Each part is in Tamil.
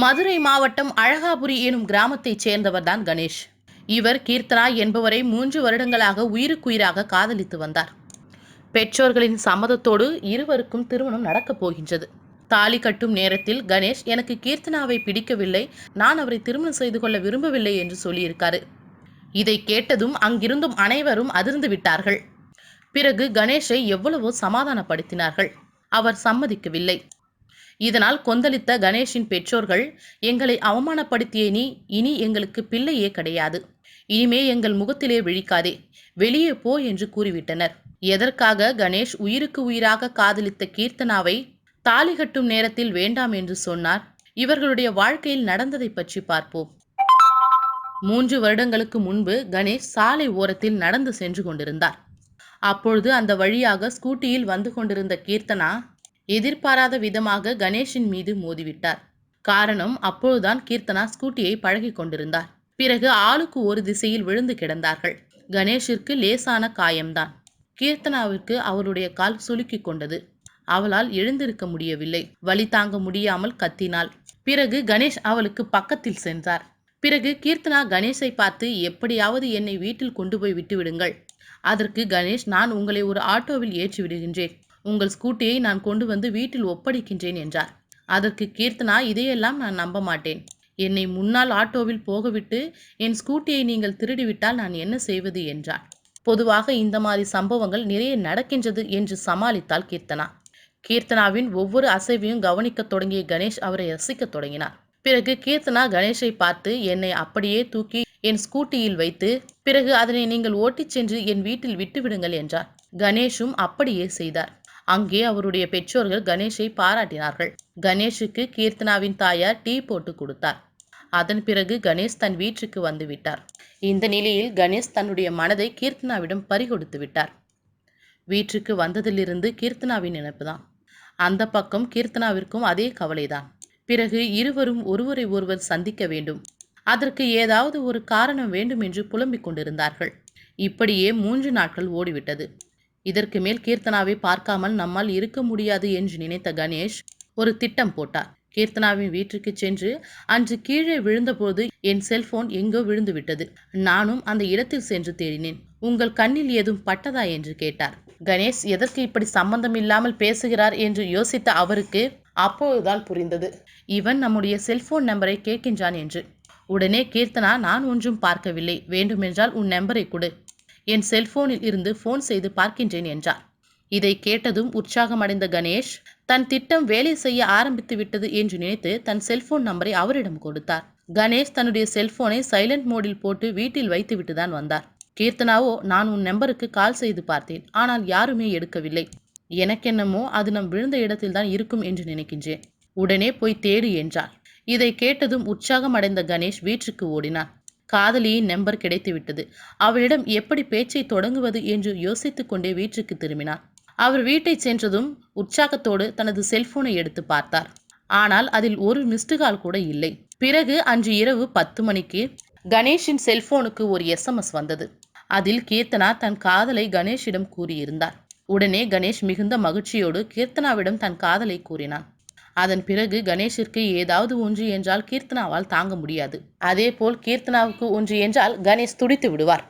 மதுரை மாவட்டம் அழகாபுரி எனும் கிராமத்தைச் சேர்ந்தவர்தான் கணேஷ். இவர் கீர்த்தனா என்பவரை மூன்று வருடங்களாக உயிருக்குயிராக காதலித்து வந்தார். பெற்றோர்களின் சம்மதத்தோடு இருவருக்கும் திருமணம் நடக்கப் போகின்றது. தாலி கட்டும் நேரத்தில் கணேஷ் எனக்கு கீர்த்தனாவை பிடிக்கவில்லை. நான் அவரை திருமணம் செய்து கொள்ள விரும்பவில்லை என்று சொல்லியிருக்காரு. இதை கேட்டதும் அங்கிருந்தும் அனைவரும் அதிர்ந்து விட்டார்கள். பிறகு கணேஷை எவ்வளவோ சமாதானப்படுத்தினார்கள். அவர் சம்மதிக்கவில்லை. இதனால் கொந்தளித்த கணேஷின் பெற்றோர்கள் எங்களை அவமானப்படுத்திய நீ இனி எங்களுக்கு பிள்ளையே கிடையாது. இனிமே எங்கள் முகத்திலே விழிக்காதே. வெளியே போ என்று கூறிவிட்டனர். எதற்காக கணேஷ் உயிருக்கு உயிராக காதலித்த கீர்த்தனாவை தாலி கட்டும் நேரத்தில் வேண்டாம் என்று சொன்னார். இவர்களுடைய வாழ்க்கையில் நடந்ததை பற்றி பார்ப்போம். மூன்று வருடங்களுக்கு முன்பு கணேஷ் சாலை ஓரத்தில் நடந்து சென்று கொண்டிருந்தார். அப்பொழுது அந்த வழியாக ஸ்கூட்டியில் வந்து கொண்டிருந்த கீர்த்தனா எதிர்பாராத விதமாக கணேஷின் மீது மோதிவிட்டார். காரணம் அப்பொழுதுதான் கீர்த்தனா ஸ்கூட்டியை பழகி கொண்டிருந்தார். பிறகு ஆளுக்கு ஒரு திசையில் விழுந்து கிடந்தார்கள். கணேஷிற்கு லேசான காயம்தான். கீர்த்தனாவிற்கு அவளுடைய கால் சுலுக்கி கொண்டது. அவளால் எழுந்திருக்க முடியவில்லை. வழி தாங்க முடியாமல் கத்தினாள். பிறகு கணேஷ் அவளுக்கு பக்கத்தில் சென்றார். பிறகு கீர்த்தனா கணேஷை பார்த்து எப்படியாவது என்னை வீட்டில் கொண்டு போய் விட்டு விடுங்கள் அதற்கு கணேஷ் நான் உங்களை ஒரு ஆட்டோவில் ஏற்றி விடுகின்றேன் உங்கள் ஸ்கூட்டியை நான் கொண்டு வந்து வீட்டில் ஒப்படைக்கின்றேன் என்றார். அதற்கு கீர்த்தனா இதையெல்லாம் நான் நம்ப மாட்டேன். என்னை முன்னால் ஆட்டோவில் போகவிட்டு என் ஸ்கூட்டியை நீங்கள் திருடிவிட்டால் நான் என்ன செய்வது என்றார். பொதுவாக இந்த மாதிரி சம்பவங்கள் நிறைய நடக்கின்றது என்று சமாளித்தாள் கீர்த்தனா. கீர்த்தனாவின் ஒவ்வொரு அசைவையும் கவனிக்கத் தொடங்கிய கணேஷ் அவரை ரசிக்கத் தொடங்கினார். பிறகு கீர்த்தனா கணேஷை பார்த்து என்னை அப்படியே தூக்கி என் ஸ்கூட்டியில் வைத்து பிறகு அதனை நீங்கள் ஓட்டிச் சென்று என் வீட்டில் விட்டுவிடுங்கள் என்றார். கணேஷும் அப்படியே செய்தார். அங்கே அவருடைய பெற்றோர்கள் கணேஷை பாராட்டினார்கள். கணேஷுக்கு கீர்த்தனாவின் தாயார் டீ போட்டு கொடுத்தார். அதன் பிறகு கணேஷ் தன் வீட்டுக்கு வந்து விட்டார். இந்த நிலையில் கணேஷ் தன்னுடைய மனதை கீர்த்தனாவிடம் பறிகொடுத்து விட்டார். வீட்டுக்கு வந்ததிலிருந்து கீர்த்தனாவின் நினைப்புதான் அந்த பக்கம் கீர்த்தனாவிற்கும் அதே கவலைதான். பிறகு இருவரும் ஒருவரை ஒருவர் சந்திக்க வேண்டும். அதற்கு ஏதாவது ஒரு காரணம் வேண்டும் என்று புலம்பிக் கொண்டிருந்தார்கள். இப்படியே மூன்று நாட்கள் ஓடிவிட்டது. இதற்கு மேல் கீர்த்தனாவை பார்க்காமல் நம்மால் இருக்க முடியாது என்று நினைத்த கணேஷ் ஒரு திட்டம் போட்டார். கீர்த்தனாவின் வீட்டிற்கு சென்று அன்று கீழே விழுந்தபோது என் செல்போன் எங்கோ விழுந்து விட்டது நானும் அந்த இடத்தில் சென்று தேடினேன். உங்கள் கண்ணில் ஏதும் பட்டதா என்று கேட்டார். கணேஷ் எதற்கு இப்படி சம்பந்தம் இல்லாமல் பேசுகிறார் என்று யோசித்த அவருக்கு அப்போதுதான் புரிந்தது. இவன் நம்முடைய செல்போன் நம்பரை கேட்கின்றான் என்று. உடனே கீர்த்தனா நான் ஒன்றும் பார்க்கவில்லை. வேண்டுமென்றால் உன் நம்பரை கொடு. என் செல்போனில் இருந்து ஃபோன் செய்து பார்க்கின்றேன் என்றார். இதை கேட்டதும் உற்சாகமடைந்த கணேஷ் தன் திட்டம் வேலை செய்ய ஆரம்பித்து விட்டது என்று நினைத்து தன் செல்போன் நம்பரை அவரிடம் கொடுத்தார். கணேஷ் தன்னுடைய செல்போனை சைலண்ட் மோடில் போட்டு வீட்டில் வைத்துவிட்டு தான் வந்தார். கீர்த்தனாவோ நான் உன் நம்பருக்கு கால் செய்து பார்த்தேன். ஆனால் யாருமே எடுக்கவில்லை. எனக்கென்னமோ அது நம் விழுந்த இடத்தில் தான் இருக்கும் என்று நினைக்கின்றேன். உடனே போய் தேடு என்றார் இதை கேட்டதும் உற்சாகம் அடைந்த கணேஷ் வீட்டுக்கு ஓடினார். காதலியின் நம்பர் கிடைத்துவிட்டது. அவளிடம் எப்படி பேச்சை தொடங்குவது என்று யோசித்து கொண்டே வீட்டுக்கு திரும்பினார் அவர் வீட்டை சென்றதும் உற்சாகத்தோடு தனது செல்போனை எடுத்து பார்த்தார். ஆனால் அதில் ஒரு மிஸ்டு கால் கூட இல்லை. பிறகு அன்று இரவு பத்து மணிக்கு கணேஷின் செல்போனுக்கு ஒரு எஸ்எம்எஸ் வந்தது. அதில் கீர்த்தனா தன் காதலை கணேஷிடம் கூறியிருந்தார். உடனே கணேஷ் மிகுந்த மகிழ்ச்சியோடு கீர்த்தனாவிடம் தன் காதலை கூறினான். அதன் பிறகு கணேஷிற்கு ஏதாவது ஒன்று என்றால் கீர்த்தனாவால் தாங்க முடியாது. அதேபோல் கீர்த்தனாவுக்கு ஒன்று என்றால் கணேஷ் துடித்து விடுவார்.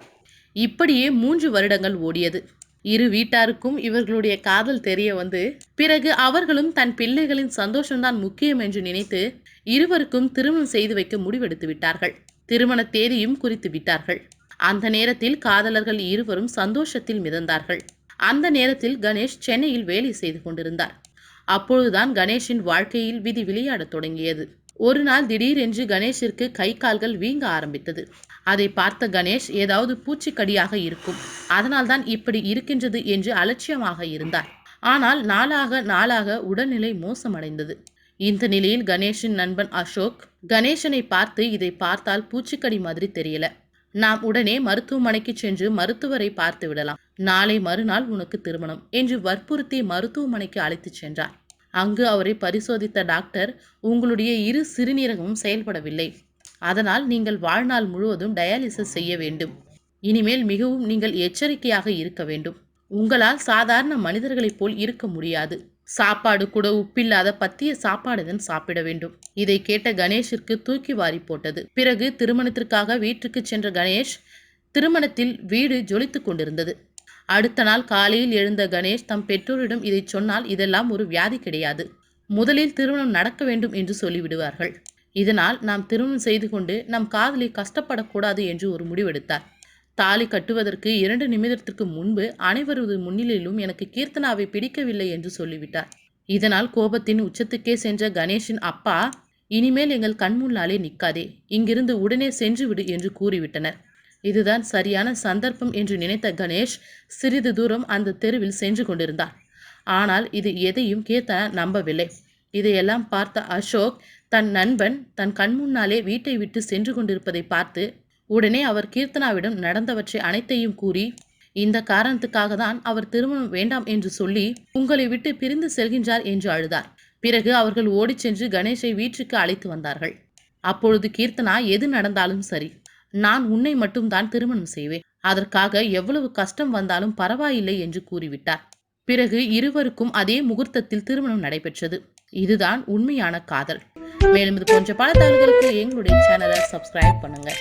இப்படியே மூன்று வருடங்கள் ஓடியது. இரு வீட்டாருக்கும் இவர்களுடைய காதல் தெரிய வந்து பிறகு அவர்களும் தன் பிள்ளைகளின் சந்தோஷம்தான் முக்கியம் என்று நினைத்து இருவருக்கும் திருமணம் செய்து வைக்க முடிவெடுத்து விட்டார்கள். திருமண தேதியும் குறித்து விட்டார்கள். அந்த நேரத்தில் காதலர்கள் இருவரும் சந்தோஷத்தில் மிதந்தார்கள். அந்த நேரத்தில் கணேஷ் சென்னையில் வேலை செய்து கொண்டிருந்தார். அப்பொழுதுதான் கணேஷின் வாழ்க்கையில் விதி விளையாடத் தொடங்கியது. ஒரு நாள் திடீரென்று கணேஷிற்கு கை கால்கள் வீங்க ஆரம்பித்தது. அதை பார்த்த கணேஷ் ஏதாவது பூச்சிக்கடியாக இருக்கும். அதனால்தான் இப்படி இருக்கின்றது என்று அலட்சியமாக இருந்தார். ஆனால் நாளாக நாளாக உடல்நிலை மோசமடைந்தது. இந்த நிலையில் கணேஷின் நண்பன் அசோக் கணேஷனை பார்த்து இதை பார்த்தால் பூச்சிக்கடி மாதிரி தெரியல. நாம் உடனே மருத்துவமனைக்கு சென்று மருத்துவரை பார்த்து விடலாம். நாளை மறுநாள் உனக்கு திருமணம் என்று வற்புறுத்தி மருத்துவமனைக்கு அழைத்துச் சென்றார் அங்கு அவரை பரிசோதித்த டாக்டர் உங்களுடைய இரு சிறுநீரகமும் செயல்படவில்லை. அதனால் நீங்கள் வாழ்நாள் முழுவதும் டயாலிசிஸ் செய்ய வேண்டும். இனிமேல் மிகவும் நீங்கள் எச்சரிக்கையாக இருக்க வேண்டும். உங்களால் சாதாரண மனிதர்களைப் போல் இருக்க முடியாது. சாப்பாடு கூட உப்பில்லாத பத்திய சாப்பாடுதான் சாப்பிட வேண்டும். இதை கேட்ட கணேஷிற்கு தூக்கி வாரி போட்டது. பிறகு திருமணத்திற்காக வீட்டுக்கு சென்ற கணேஷ் திருமணத்தில் வீடு ஜொலித்து கொண்டிருந்தது. அடுத்த நாள் காலையில் எழுந்த கணேஷ் தம் பெற்றோரிடம் இதை சொன்னால் இதெல்லாம் ஒரு வியாதி கிடையாது. முதலில் திருமணம் நடக்க வேண்டும் என்று சொல்லிவிடுவார்கள். இதனால் நாம் திருமணம் செய்து கொண்டு நம் காதலி கஷ்டப்படக்கூடாது என்று ஒரு முடிவெடுத்தார். தாலி கட்டுவதற்கு இரண்டு நிமிடத்திற்கு முன்பு அனைவரது முன்னிலையிலும் எனக்கு கீர்த்தனாவை பிடிக்கவில்லை என்று சொல்லிவிட்டார். இதனால் கோபத்தின் உச்சத்துக்கே சென்ற கணேஷின் அப்பா இனிமேல் எங்கள் கண்முன்னாலே நிற்காதே இங்கிருந்து உடனே சென்று விடு என்று கூறிவிட்டனர். இதுதான் சரியான சந்தர்ப்பம் என்று நினைத்த கணேஷ் சிறிது தூரம் அந்த தெருவில் சென்று கொண்டிருந்தார். ஆனால் இது எதையும் கீர்த்தனா நம்பவில்லை. இதையெல்லாம் பார்த்த அசோக் தன் நண்பன் தன் கண்முன்னாலே வீட்டை விட்டு சென்று கொண்டிருப்பதை பார்த்து உடனே அவர் கீர்த்தனாவிடம் நடந்தவற்றை அனைத்தையும் கூறி இந்த காரணத்துக்காக தான் அவர் திருமணம் வேண்டாம் என்று சொல்லி உங்களை விட்டு பிரிந்து செல்கின்றார் என்று அழுதார். பிறகு அவர்கள் ஓடிச் சென்று கணேஷை வீட்டுக்கு அழைத்து வந்தார்கள். அப்பொழுது கீர்த்தனா எது நடந்தாலும் சரி நான் உன்னை மட்டும்தான் திருமணம் செய்வேன். அதற்காக எவ்வளவு கஷ்டம் வந்தாலும் பரவாயில்லை என்று கூறிவிட்டார். பிறகு இருவருக்கும் அதே முகூர்த்தத்தில் திருமணம் நடைபெற்றது. இதுதான் உண்மையான காதல். மேலும் இது போன்ற பல தகவல்களுக்கு எங்களுடைய சேனலை சப்ஸ்கிரைப் பண்ணுங்கள்